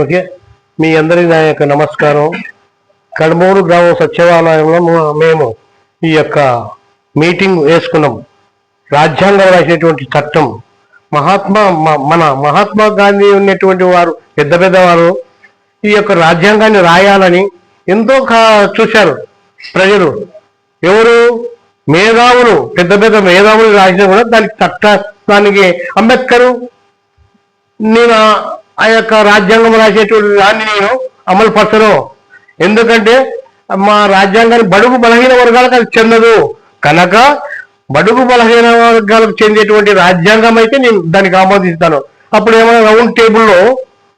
Okay. మీ అందరి నా యొక్క నమస్కారం. కడమూరు గ్రామ సచివాలయంలో మేము ఈ యొక్క మీటింగ్ వేసుకున్నాం. రాజ్యాంగం రాసినటువంటి చట్టం. మహాత్మా మన మహాత్మా గాంధీ ఉన్నటువంటి వారు పెద్ద పెద్దవారు ఈ యొక్క రాజ్యాంగాన్ని రాయాలని ఎంతో చూశారు ప్రజలు. ఎవరు? మేధావులు పెద్ద పెద్ద మేధావులు రాసినా కూడా దానికి చట్టానికి అంబేద్కర్ నేను ఆ- యొక్క రాజ్యాంగం రాసేటువంటి దాన్ని నేను అమలు పరచను. ఎందుకంటే మా రాజ్యాంగాన్ని బడుగు బలహీన వర్గాలకు అది చెందదు. కనుక బడుగు బలహీన వర్గాలకు చెందేటువంటి రాజ్యాంగం అయితే నేను దానికి ఆమోదిస్తాను. అప్పుడు ఏమన్నా రౌండ్ టేబుల్లో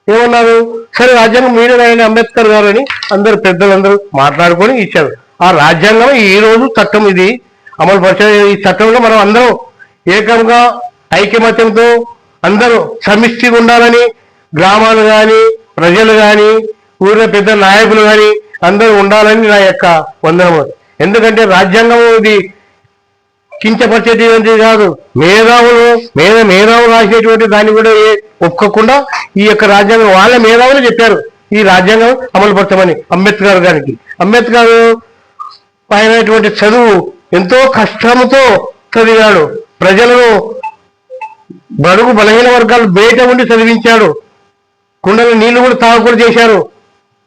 ఏమన్నారు? సరే రాజ్యాంగం మీరే రాయని అంబేద్కర్ గారు అని అందరు పెద్దలందరూ మాట్లాడుకొని ఇచ్చారు. ఆ రాజ్యాంగం ఈ రోజు చట్టం ఇది అమలు పరిచే ఈ చట్టంలో మనం అందరం ఏకంగా ఐకమత్యంతో అందరూ సమిష్టిగా ఉండాలని గ్రామాలు కానీ ప్రజలు కానీ ఊరిలో పెద్ద నాయకులు కానీ అందరూ ఉండాలని నా యొక్క వందనము ఎందుకంటే రాజ్యాంగం ఇది కించపరిచేటువంటి కాదు. మేధావులు మేధ మేధావులు రాసేటువంటి దాన్ని కూడా ఒప్పుకోకుండా ఈ యొక్క రాజ్యాంగం వాళ్ళ మేధావులు చెప్పారు. ఈ రాజ్యాంగం అమలుపరచమని అంబేద్కర్ గారికి. అంబేద్కర్ పైనటువంటి చదువు ఎంతో కష్టంతో చదివాడు. ప్రజలను బడుగు బలహీన వర్గాలు బయట ఉండి చదివించాడు. కుండల నీళ్ళు కూడా తాగకుండా చేశారు.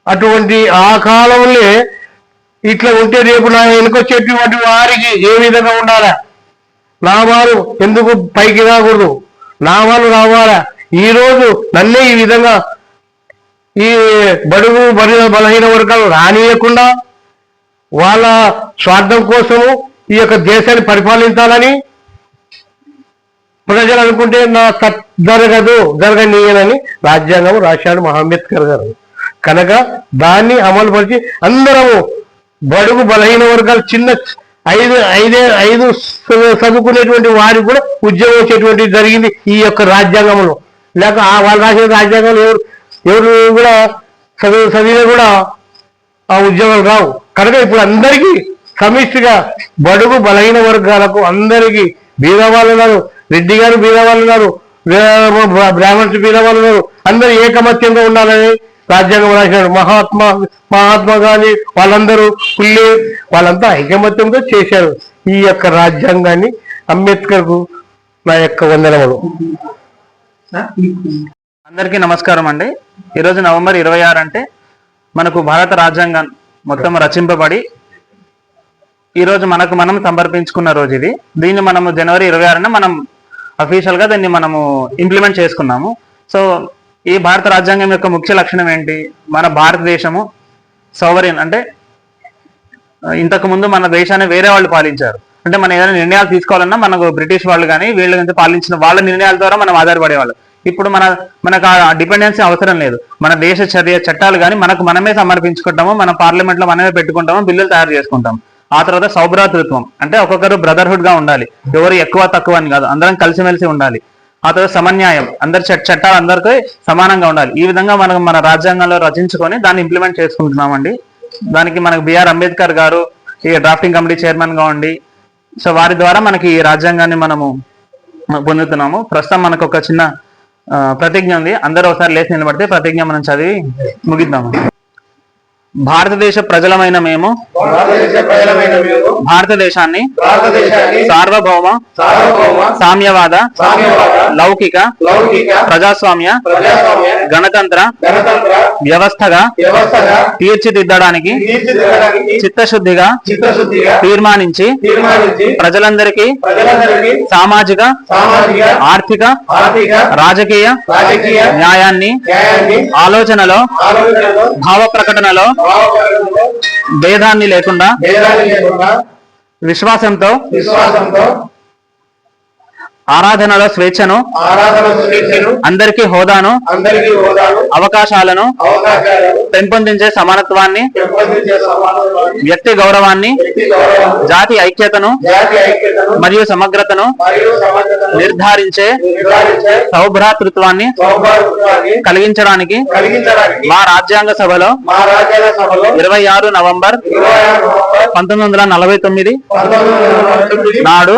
అటువంటి ఆ కాలంలో ఇట్లా ఉంటే రేపు నా వెనుకొచ్చేటువంటి వారికి ఏ విధంగా ఉండాలా? లాభాలు ఎందుకు పైకి రాకూడదు? లాభాలు రావాలా? ఈ రోజు నన్నే ఈ విధంగా ఈ బడుగు బలహీన బలహీన వర్గాలు రానియకుండా వాళ్ళ స్వార్థం కోసము ఈ యొక్క దేశాన్ని పరిపాలించాలని ప్రజలు అనుకుంటే నా జరగదు జరగనీయనని రాజ్యాంగం రాశాడు మహా అంబేద్కర్ గారు. కనుక దాన్ని అమలు పరిచి అందరము బడుగు బలహీన వర్గాలు చిన్న ఐదు ఐదే ఐదు చదువుకునేటువంటి వారికి కూడా ఉద్యోగం వచ్చేటువంటి జరిగింది ఈ యొక్క రాజ్యాంగంలో. లేక ఆ వాళ్ళు రాసిన రాజ్యాంగంలో ఎవరు ఎవరు కూడా చదువు చదివినా కూడా ఆ ఉద్యోగాలు రావు. కనుక ఇప్పుడు అందరికీ సమిష్టిగా బడుగు బలహీన వర్గాలకు అందరికీ బీదవాళ్ళు రెడ్డి గారు బీదవాళ్ళు ఉన్నారు బ్రాహ్మణ్స్ బీదవాళ్ళు ఉన్నారు. అందరూ ఏకమత్యంగా ఉండాలని రాజ్యాంగం రాశారు. మహాత్మా మహాత్మా గాంధీ వాళ్ళందరూ పుల్లి వాళ్ళంతా ఐకమత్యంతో చేశారు ఈ యొక్క రాజ్యాంగాన్ని అంబేద్కర్కు నా యొక్క వందనములు. అందరికీ నమస్కారం అండి. ఈరోజు నవంబర్ ఇరవై ఆరు అంటే మనకు భారత రాజ్యాంగం మొత్తం రచింపబడి ఈరోజు మనకు మనం సమర్పించుకున్న రోజు ఇది. దీన్ని మనము జనవరి ఇరవై ఆరున మనం అఫీషియల్గా దాన్ని మనము ఇంప్లిమెంట్ చేసుకున్నాము. సో ఈ భారత రాజ్యాంగం యొక్క ముఖ్య లక్షణం ఏంటి? మన భారతదేశము సోవరిన్ అంటే ఇంతకుముందు మన దేశాన్ని వేరే వాళ్ళు పాలించారు. అంటే మనం ఏదైనా నిర్ణయాలు తీసుకోవాలన్నా మనకు బ్రిటిష్ వాళ్ళు కానీ వీళ్ళు కంటే పాలించిన వాళ్ళ నిర్ణయాల ద్వారా మనం ఆధారపడేవాళ్ళు ఇప్పుడు మన మనకు ఆ డిపెండెన్సీ అవసరం లేదు. మన దేశ చర్య చట్టాలు కానీ మనకు మనమే సమర్పించుకుంటాము మన పార్లమెంట్లో మనమే పెట్టుకుంటాము బిల్లులు తయారు చేసుకుంటాం ఆ తర్వాత సౌభ్రాతృత్వం. అంటే ఒక్కొక్కరు బ్రదర్హుడ్గా ఉండాలి. ఎవరు ఎక్కువ తక్కువ అని కాదు. అందరం కలిసిమెలిసి ఉండాలి. ఆ తర్వాత సమన్యాయం. అందరి చట్టాలు అందరికీ సమానంగా ఉండాలి. ఈ విధంగా మనం మన రాజ్యాంగంలో రచించుకొని దాన్ని ఇంప్లిమెంట్ చేసుకుంటున్నామండి. దానికి మనకు బిఆర్ అంబేద్కర్ గారు ఈ డ్రాఫ్టింగ్ కమిటీ చైర్మన్గా ఉండి సో వారి ద్వారా మనకి ఈ రాజ్యాంగాన్ని మనము పొందుతున్నాము. ప్రస్తుతం మనకు ఒక చిన్న ప్రతిజ్ఞ ఉంది. అందరూ ఒకసారి లేచి నిలబడితే ప్రతిజ్ఞ మనం చదివి ముగిద్దాము. భారతదేశ ప్రజలమైన మేము. భారతదేశాన్ని సార్వభౌమ సామ్యవాద లౌకిక ప్రజాస్వామ్య గణతంత్ర వ్యవస్థగా తీర్చిదిద్దడానికి చిత్తశుద్ధిగా తీర్మానించి ప్రజలందరికీ సామాజిక ఆర్థిక రాజకీయ న్యాయాన్ని ఆలోచనలో భావ ప్రకటనలో భావప్రకటనలో భేదాన్ని లేకుండా విశ్వాసంతో విశ్వాసంతో ఆరాధనలో స్వేచ్ఛను అందరికీ హోదాను అవకాశాలను పెంపొందించే సమానత్వాన్ని వ్యక్తి గౌరవాన్ని జాతి ఐక్యతను మరియు సమగ్రతను నిర్ధారించే సౌభ్రాతృత్వాన్ని కలిగించడానికి మా రాజ్యాంగ సభలో ఇరవై ఆరు నవంబర్ పంతొమ్మిది వందల నలభై తొమ్మిది నాడు